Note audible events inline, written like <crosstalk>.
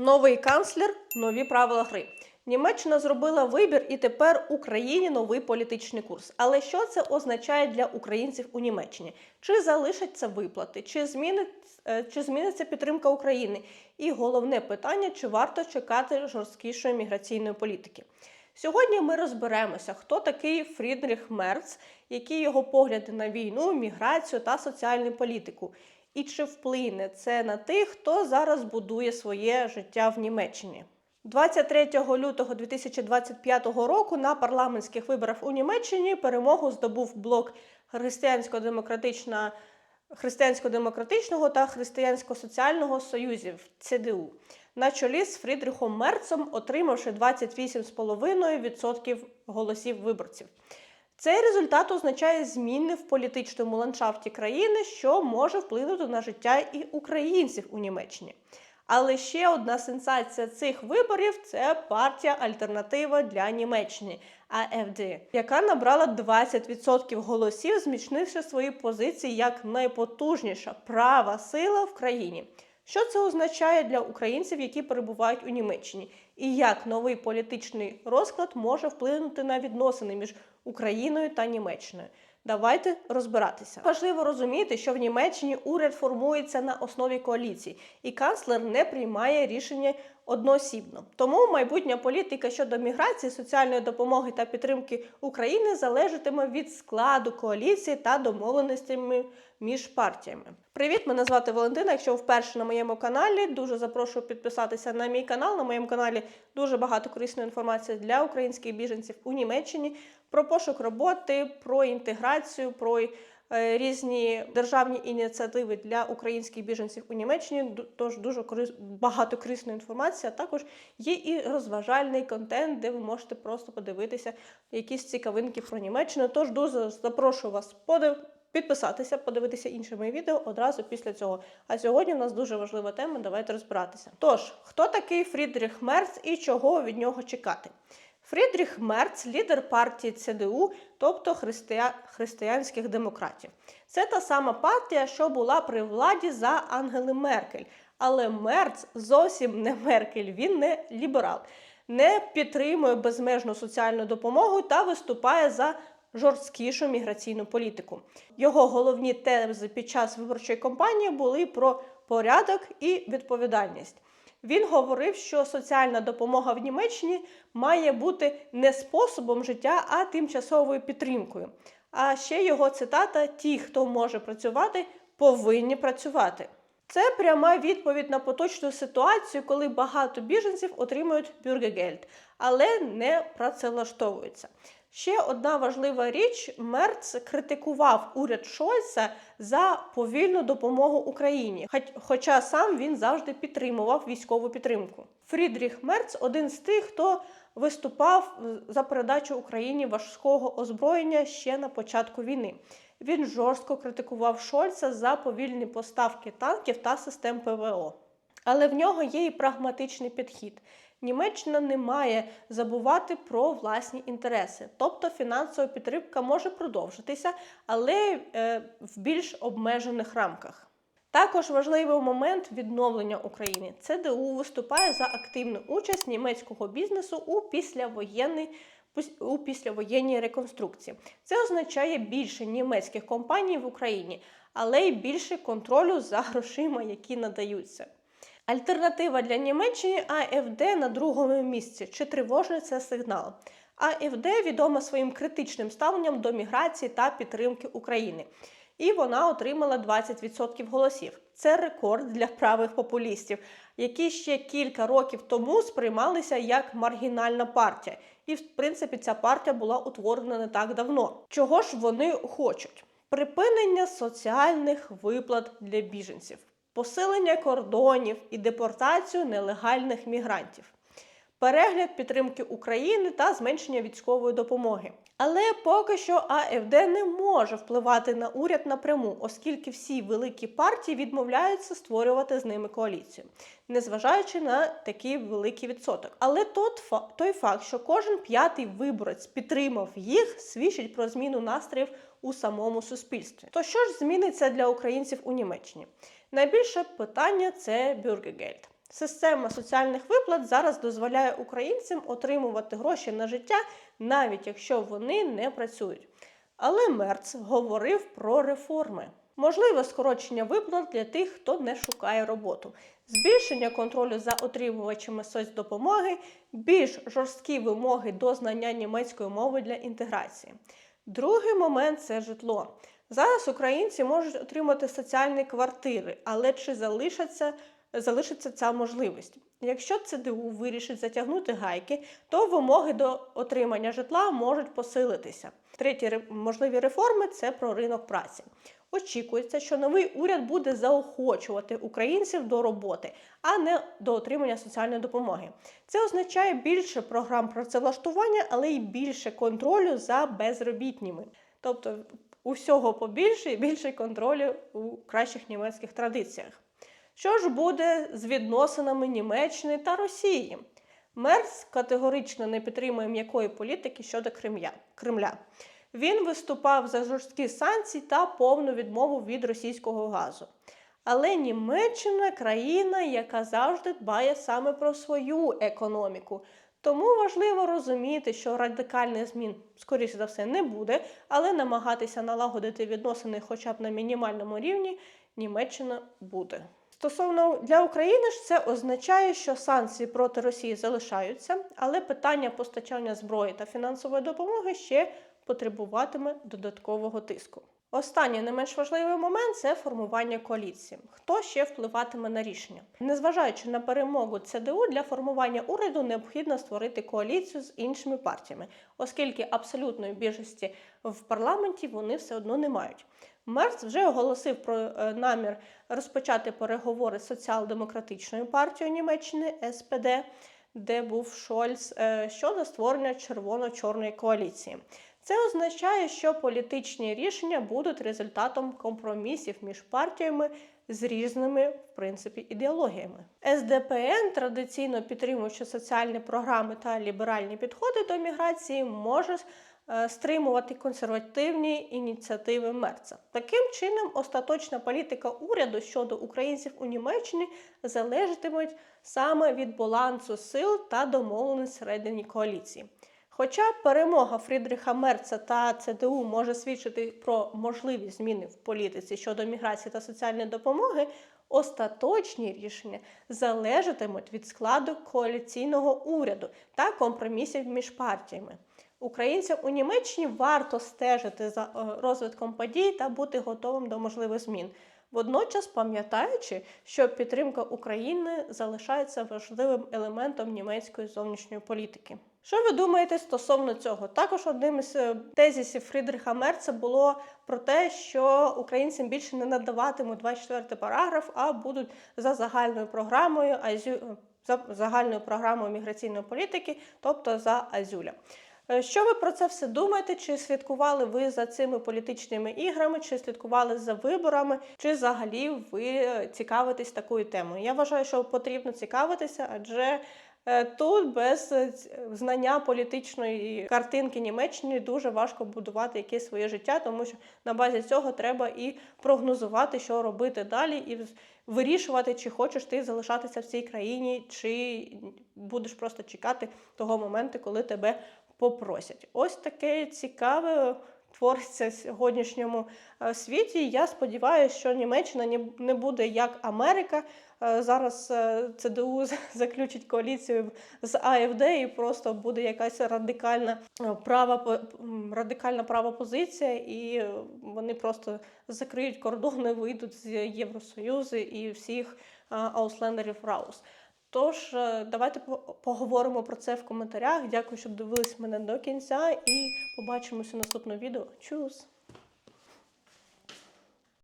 Новий канцлер, нові правила гри. Німеччина зробила вибір, і тепер Україні новий політичний курс. Але що це означає для українців у Німеччині? Чи залишаться виплати, чи змінить, е, чи зміниться підтримка України? І головне питання: чи варто чекати жорсткішої міграційної політики? Сьогодні ми розберемося, хто такий Фрідріх Мерц, які його погляди на війну, міграцію та соціальну політику. І чи вплине це на тих, хто зараз будує своє життя в Німеччині? 23 лютого 2025 року на парламентських виборах у Німеччині перемогу здобув блок християнсько-демократичного та християнсько-соціального союзів ЦДУ на чолі з Фрідріхом Мерцем, отримавши 28,5% голосів виборців. Цей результат означає зміни в політичному ландшафті країни, що може вплинути на життя і українців у Німеччині. Але ще одна сенсація цих виборів це партія Альтернатива для Німеччини АФД, яка набрала 20% голосів, зміцнивши свої позиції як найпотужніша права сила в країні. Що це означає для українців, які перебувають у Німеччині, і як новий політичний розклад може вплинути на відносини між Україною та Німеччиною? Давайте розбиратися. Важливо розуміти, що в Німеччині уряд формується на основі коаліції, і канцлер не приймає рішення одноосібно. Тому майбутня політика щодо міграції, соціальної допомоги та підтримки України залежатиме від складу коаліції та домовленостями між партіями. Привіт, мене звати Валентина. Якщо ви вперше на моєму каналі, дуже запрошую підписатися на мій канал. На моєму каналі дуже багато корисної інформації для українських біженців у Німеччині про пошук роботи, про інтеграцію, про е, різні державні ініціативи для українських біженців у Німеччині. Тож дуже корис... багато корисної інформації. А також є і розважальний контент, де ви можете просто подивитися якісь цікавинки про Німеччину. Тож дуже запрошую вас подив... підписатися, подивитися інші мої відео одразу після цього. А сьогодні в нас дуже важлива тема. Давайте розбиратися. Тож, хто такий Фрідріх Мерц і чого від нього чекати? Фрідріх Мерц лідер партії ЦДУ, тобто христия... християнських демократів. Це та сама партія, що була при владі за Ангели Меркель. Але Мерц зовсім не Меркель, він не ліберал, не підтримує безмежну соціальну допомогу та виступає за жорсткішу міграційну політику. Його головні тези під час виборчої кампанії були про порядок і відповідальність. Він говорив, що соціальна допомога в Німеччині має бути не способом життя, а тимчасовою підтримкою. А ще його цитата: ті, хто може працювати, повинні працювати. Це пряма відповідь на поточну ситуацію, коли багато біженців отримують бюргегельд, але не працевлаштовуються. Ще одна важлива річ: Мерц критикував уряд Шольца за повільну допомогу Україні, хоча сам він завжди підтримував військову підтримку. Фрідріх Мерц один з тих, хто виступав за передачу Україні важкого озброєння ще на початку війни. Він жорстко критикував Шольца за повільні поставки танків та систем ПВО. Але в нього є і прагматичний підхід. Німеччина не має забувати про власні інтереси, тобто фінансова підтримка може продовжитися, але е, в більш обмежених рамках. Також важливий момент відновлення України. ЦДУ виступає за активну участь німецького бізнесу у післявоєнний у післявоєнній реконструкції. Це означає більше німецьких компаній в Україні, але й більше контролю за грошима, які надаються. Альтернатива для Німеччини АФД на другому місці. Чи тривожний це сигнал? АФД відома своїм критичним ставленням до міграції та підтримки України. І вона отримала 20% голосів. Це рекорд для правих популістів, які ще кілька років тому сприймалися як маргінальна партія. І, в принципі, ця партія була утворена не так давно. Чого ж вони хочуть? Припинення соціальних виплат для біженців, посилення кордонів і депортацію нелегальних мігрантів, перегляд підтримки України та зменшення військової допомоги. Але поки що АФД не може впливати на уряд напряму, оскільки всі великі партії відмовляються створювати з ними коаліцію, незважаючи на такий великий відсоток. Але тот той факт, що кожен п'ятий виборець підтримав їх, свідчить про зміну настроїв у самому суспільстві. То що ж зміниться для українців у Німеччині? Найбільше питання це бюргегельд. Система соціальних виплат зараз дозволяє українцям отримувати гроші на життя, навіть якщо вони не працюють. Але Мерц говорив про реформи. Можливе скорочення виплат для тих, хто не шукає роботу, збільшення контролю за отримувачами соцдопомоги, більш жорсткі вимоги до знання німецької мови для інтеграції. Другий момент це житло. Зараз українці можуть отримати соціальні квартири, але чи залишаться, залишиться ця можливість? Якщо ЦДУ вирішить затягнути гайки, то вимоги до отримання житла можуть посилитися. Треті можливі реформи це про ринок праці. Очікується, що новий уряд буде заохочувати українців до роботи, а не до отримання соціальної допомоги. Це означає більше програм працевлаштування, але й більше контролю за безробітніми. Тобто усього побільше і більше контролю у кращих німецьких традиціях. Що ж буде з відносинами Німеччини та Росії? Мерц категорично не підтримує м'якої політики щодо Кремля. Він виступав за жорсткі санкції та повну відмову від російського газу. Але Німеччина країна, яка завжди дбає саме про свою економіку. Тому важливо розуміти, що радикальних змін, скоріше за все, не буде, але намагатися налагодити відносини хоча б на мінімальному рівні Німеччина буде. Стосовно для України ж це означає, що санкції проти Росії залишаються, але питання постачання зброї та фінансової допомоги ще потребуватиме додаткового тиску. Останній не менш важливий момент це формування коаліції. Хто ще впливатиме на рішення? Незважаючи на перемогу ЦДУ для формування уряду необхідно створити коаліцію з іншими партіями, оскільки абсолютної більшості в парламенті вони все одно не мають. Мерц вже оголосив про е, намір розпочати переговори з соціал-демократичною партією Німеччини СПД, де був Шольц, е, щодо створення червоно-чорної коаліції. Це означає, що політичні рішення будуть результатом компромісів між партіями з різними, в принципі, ідеологіями. СДПН, традиційно підтримуючи соціальні програми та ліберальні підходи до міграції, може стримувати консервативні ініціативи Мерца. Таким чином, остаточна політика уряду щодо українців у Німеччині залежатимуть саме від балансу сил та домовленості всередині коаліції. Хоча перемога Фрідріха Мерца та ЦДУ може свідчити про можливі зміни в політиці щодо міграції та соціальної допомоги, остаточні рішення залежатимуть від складу коаліційного уряду та компромісів між партіями. Українцям у Німеччині варто стежити за е, розвитком подій та бути готовим до можливих змін. Водночас пам'ятаючи, що підтримка України залишається важливим елементом німецької зовнішньої політики. Що ви думаєте стосовно цього? Також одним із е, тезісів Фрідріха Мерца було про те, що українцям більше не надаватимуть 24 параграф, а будуть за загальною програмою азю... за загальною програмою міграційної політики, тобто за Азюля. Е, Що ви про це все думаєте? Чи слідкували ви за цими політичними іграми, чи слідкували за виборами, чи взагалі ви е, цікавитесь такою темою? Я вважаю, що потрібно цікавитися, адже е, тут без знання політичної картинки Німеччини дуже важко будувати якесь своє життя, тому що на базі цього треба і прогнозувати, що робити далі, і вирішувати, чи хочеш ти залишатися в цій країні, чи будеш просто чекати того моменту, коли тебе попросять. Ось таке цікаве твориться в сьогоднішньому е, світі. Я сподіваюся, що Німеччина не буде як Америка. Е, Зараз е, ЦДУ <laughs> заключить коаліцію з АФД і просто буде якась радикальна права радикальна права позиція, і вони просто закриють кордони, вийдуть з Євросоюзу і всіх ауслендерів Раус. Тож, е, давайте по- поговоримо про це в коментарях. Дякую, що дивились мене до кінця, і побачимося в наступному відео. Чус!